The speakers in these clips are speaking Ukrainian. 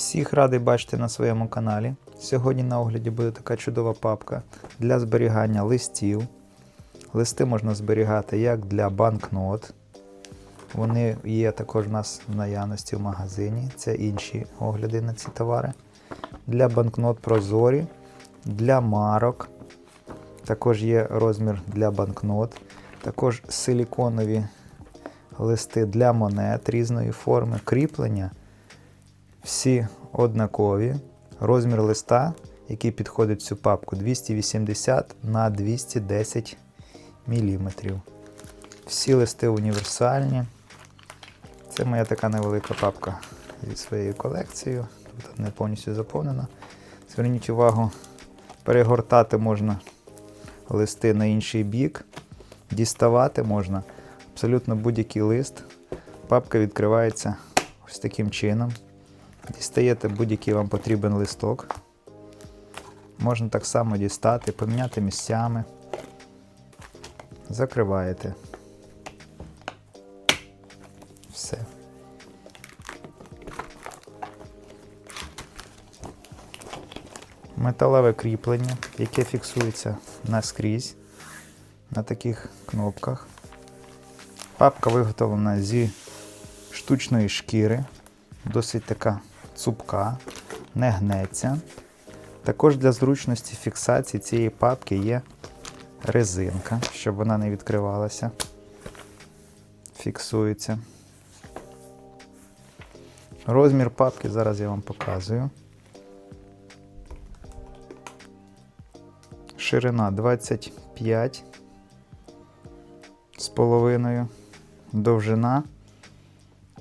Всіх радий бачити на своєму каналі. Сьогодні на огляді буде така чудова папка для зберігання листів. Листи можна зберігати як для банкнот. Вони є також у нас в наявності в магазині. Це інші огляди на ці товари. Для банкнот прозорі, для марок. Також є розмір для банкнот. Також силіконові листи для монет різної форми, кріплення. Всі однакові. Розмір листа, який підходить в цю папку, 280 на 210 мм. Всі листи універсальні. Це моя така невелика папка зі своєю колекцією. Тут не повністю заповнена. Зверніть увагу, перегортати можна листи на інший бік, діставати можна абсолютно будь-який лист. Папка відкривається ось таким чином. Дістаєте будь-який вам потрібен листок. Можна так само дістати, поміняти місцями. Закриваєте. Все. Металеве кріплення, яке фіксується наскрізь на таких кнопках. Папка виготовлена зі штучної шкіри, досить така цупка, не гнеться. Також для зручності фіксації цієї папки є резинка, щоб вона не відкривалася. Фіксується. Розмір папки зараз я вам показую. Ширина 25 з половиною, довжина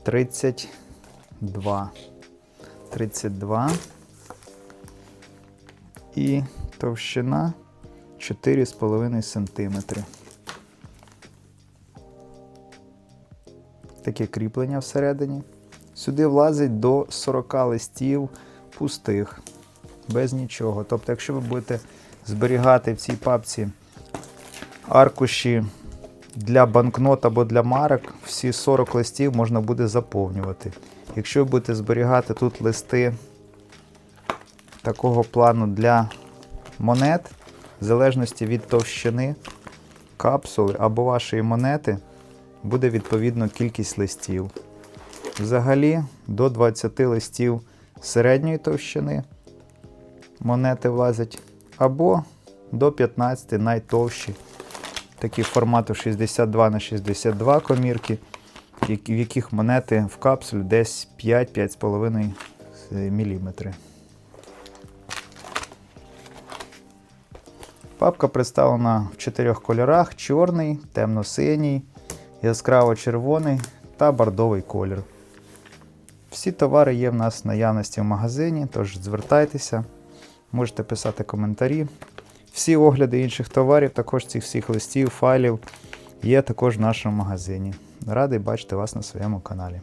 32. 32 і товщина 4,5 см. Таке кріплення всередині. Сюди влазить до 40 листів пустих, без нічого. Тобто, якщо ви будете зберігати в цій папці аркуші для банкнот або для марок, всі 40 листів можна буде заповнювати. Якщо будете зберігати тут листи такого плану для монет, в залежності від товщини капсули або вашої монети, буде відповідно кількість листів. Взагалі до 20 листів середньої товщини монети влазять, або до 15 найтовщі, такі формату 62 на 62 комірки, в яких монети в капсулі десь 5-5,5 мм. Папка представлена в чотирьох кольорах: чорний, темно-синій, яскраво-червоний та бордовий колір. Всі товари є в нас в наявності в магазині, тож звертайтеся, можете писати коментарі. Всі огляди інших товарів, також цих всіх листів, файлів є також в нашому магазині. Радий бачити вас на своєму каналі.